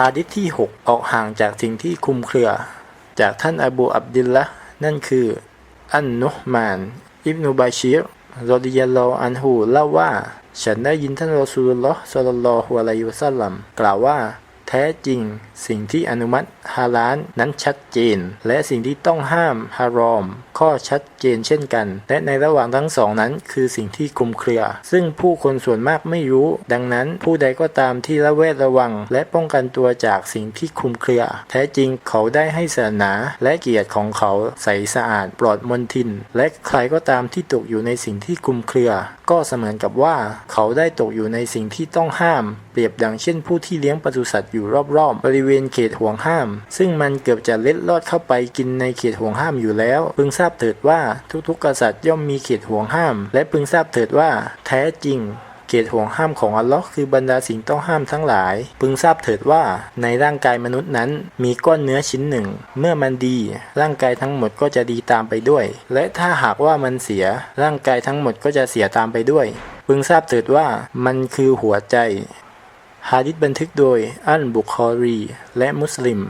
ฮาดิษที่ 6 ออกห่างจากสิ่งที่คุมเครือ จากท่านอบูอับดิลละนั่นคือ อันนุฮมาน อิบนุบาชีรรดิยัลลออันฮูเล่าว่า ฉันได้ยินท่านรอซูลุลลอฮ์สลลัลลอฮุอะลัยฮิวะซัลลัมกล่าวว่า แท้จริง สิ่งที่อนุมัติฮาลาลนั้นชัดเจน และสิ่งที่ต้องห้ามฮารอม ข้อชัดเจนเช่นกัน และในระหว่างทั้งสองนั้น คือสิ่งที่คลุมเครือ ซึ่งผู้คนส่วนมากไม่รู้ ดังนั้นผู้ใดก็ตามที่ระแวดระวัง และป้องกันตัวจากสิ่งที่คลุมเครือ แท้จริงเขาได้ให้ศาสนาและเกียรติของเขาใสสะอาดปลอดมลทิน และใครก็ตามที่ตกอยู่ในสิ่งที่คลุมเครือ ก็เสมือนกับว่า เขาได้ตกอยู่ในสิ่งที่ต้องห้าม เปรียบดังเช่นผู้ที่เลี้ยงปศุสัตว์อยู่รอบๆ บริเวณเขตห่วงห้าม ซึ่งมันเกือบจะเล็ดลอดเข้าไปกินในเขตห่วงห้ามอยู่แล้ว พึงทราบเถิดว่าทุกๆกษัตริย์ย่อมมีเขตห่วงห้าม และพึงทราบเถิดว่าแท้จริงเขตห่วงห้ามของอัลลอฮ์คือบรรดาสิ่งต้องห้ามทั้งหลาย พึงทราบเถิดว่าในร่างกายมนุษย์นั้นมีก้อนเนื้อชิ้นหนึ่ง เมื่อมันดี ร่างกายทั้งหมดก็จะดีตามไปด้วย และถ้าหากว่ามันเสียร่างกายทั้งหมดก็จะเสียตามไปด้วย พึงทราบเถิดว่ามันคือหัวใจ ฮะดิษบันทึกโดยอัลบุคอรี และมุสลิม